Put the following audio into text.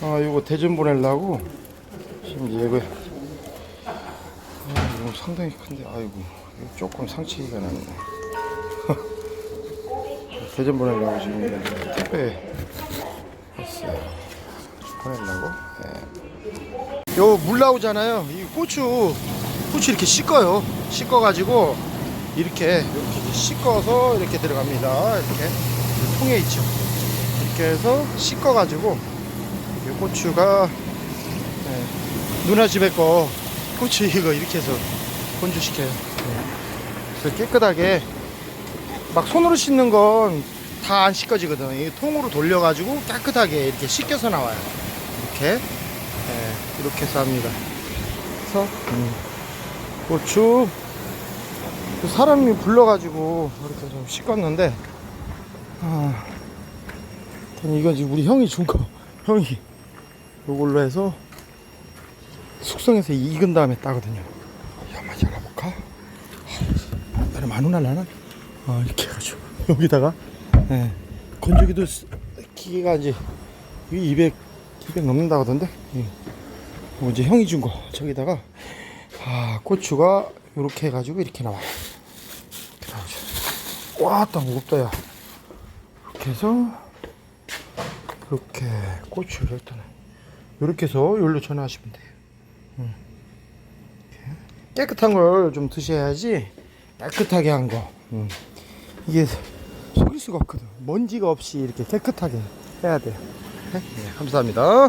아 이거 대전 보내려고? 지금 이거 아 이거 상당히 큰데 아이고. 이거 조금 상치가 나네. 대전 보내려고 지금 택배 했어요. 보내려고? 예. 요물 나오잖아요. 이 고추 고추 이렇게 씻어요. 씻어 가지고 이렇게 이렇게 씻어서 이렇게 들어갑니다. 이렇게 통에 있죠. 이렇게 해서 씻어 가지고 이 고추가 예, 누나 집에 거 고추 이거 이렇게 해서 건조시켜요. 예. 그래서 깨끗하게 막 손으로 씻는 건 다 안 씻겨지거든. 이 통으로 돌려가지고 깨끗하게 이렇게 씻겨서 나와요. 이렇게. 예, 이렇게 해서 합니다. 그래서 음, 고추 그 사람이 불러가지고 이렇게 좀 씻었는데 아, 이건 우리 형이 준 거. 형이 요걸로 해서 숙성해서 익은 다음에 따거든요. 한번 열어볼까? 나는 만 원할라나? 어, 이렇게 해가지고. 여기다가? 예, 건조기도 쓰- 기계가 이제 이게 200 200 넘는다 하던데 예. 뭐 이제 형이 준 거. 저기다가 아 고추가 이렇게 해가지고 이렇게 나오죠 와따 무겁다 야. 이렇게 해서 이렇게 고추를 일단은 이렇게 해서 여기로 전화하시면 돼요 음. 깨끗한 걸 좀 드셔야지 깨끗하게 한 거. 음. 이게 속일 수가 없거든. 먼지가 없이 이렇게 깨끗하게 해야 돼요. 네? 네, 감사합니다.